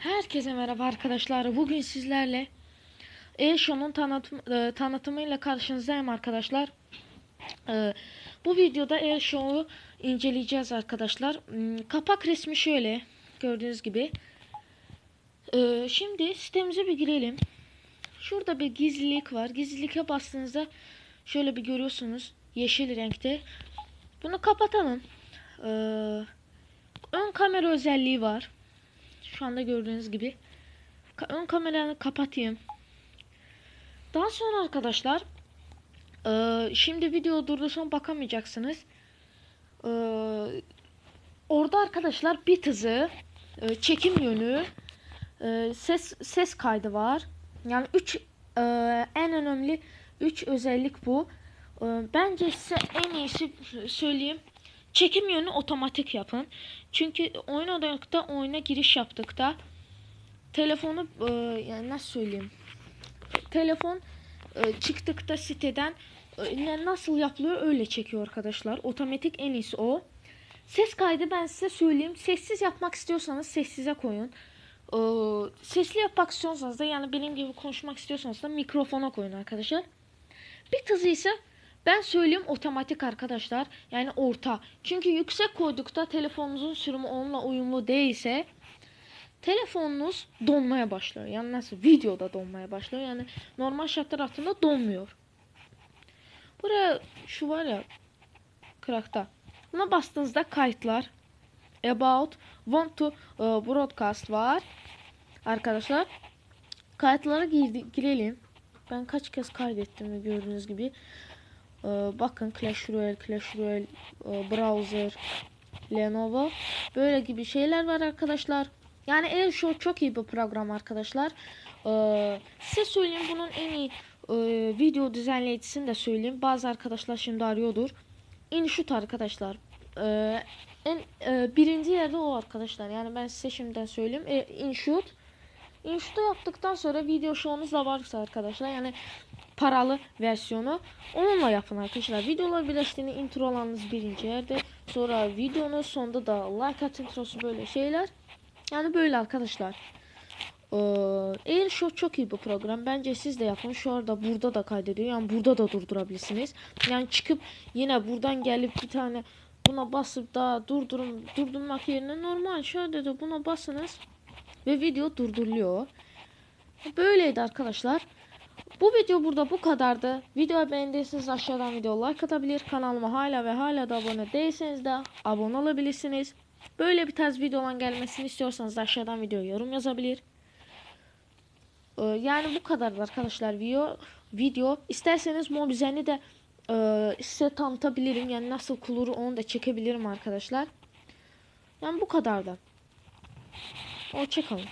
Herkese merhaba arkadaşlar. Bugün sizlerle Eşo'nun tanıtım, e, tanıtımıyla karşınızdayım arkadaşlar. E, bu videoda Eşo'yu inceleyeceğiz arkadaşlar. Hmm, Kapak resmi şöyle gördüğünüz gibi. E, şimdi sitemize bir girelim. Şurada bir gizlilik var. Gizliliğe bastığınızda şöyle bir görüyorsunuz yeşil renkte. Bunu kapatalım. E, ön kamera özelliği var. Şu anda gördüğünüz gibi. Ön kameranı kapatayım. Daha sonra arkadaşlar eee, şimdi video durdursam bakamayacaksınız. Eee, orada arkadaşlar bit hızı, eee, çekim yönü, eee, ses ses kaydı var. Yani 3 en önemli 3 özellik bu. Eee, bence size en iyisi söyleyeyim. Çekim yönü otomatik yapın. Çünkü oynadıkta oyuna giriş yaptıkta telefonu e, yani nasıl söyleyeyim? Telefon e, çıktıkta siteden e, nasıl yapılıyor öyle çekiyor arkadaşlar. Otomatik en iyisi o. Ses kaydı ben size söyleyeyim. Sessiz yapmak istiyorsanız sessize koyun. E, sesli yapmak istiyorsanız da yani benim gibi konuşmak istiyorsanız da mikrofona koyun arkadaşlar. Bit hızı ise ben söyleyeyim otomatik arkadaşlar. Yani orta. Çünkü yüksek koydukta telefonunuzun sürümü onunla uyumlu değilse telefonunuz donmaya başlıyor. Yani nasıl videoda donmaya başlıyor. Yani normal şartlar altında donmuyor. Buraya şu var ya krakta. Buna bastığınızda kayıtlar about want to e, broadcast var. Arkadaşlar kayıtlara girelim. Ben kaç kez kaydettim gördüğünüz gibi. Ee, bakın Clash Royale, Clash Royale, e, Browser, Lenovo böyle gibi şeyler var arkadaşlar. Yani Airshow çok iyi bir program arkadaşlar. Ee, size söyleyeyim bunun en iyi e, video düzenleyicisini de söyleyeyim. Bazı arkadaşlar şimdi arıyordur. InShoot arkadaşlar. Ee, en e, birinci yerde o arkadaşlar. Yani ben size şimdiden söyleyeyim. E, InShoot. InShoot'u yaptıktan sonra video show'unuz da varsa arkadaşlar yani paralı versiyonu onunla yapın arkadaşlar. Videolar birleştiğini introlarınız birinci yerde. Sonra videonun sonunda da like at introsu böyle şeyler. Yani böyle arkadaşlar. Ee, Airshow çok iyi bir program. Bence siz de yapın. Şu anda burada da kaydediyor. Yani burada da durdurabilirsiniz. Yani çıkıp yine buradan gelip bir tane buna basıp daha durdurun durdurmak yerine normal şöyle de buna basınız ve video durduruluyor. Böyleydi arkadaşlar. Bu video burada bu kadardı. Videoyu beğendiyseniz aşağıdan video like atabilir. Kanalıma hala ve hala da abone değilseniz de abone olabilirsiniz. Böyle bir tarz videoların gelmesini istiyorsanız da aşağıdan video yorum yazabilir. Ee, yani bu kadar arkadaşlar video. Video isterseniz Mobizen'i de e, size tanıtabilirim. Yani nasıl kuluru onu da çekebilirim arkadaşlar. Yani bu kadar da. Hoşçakalın.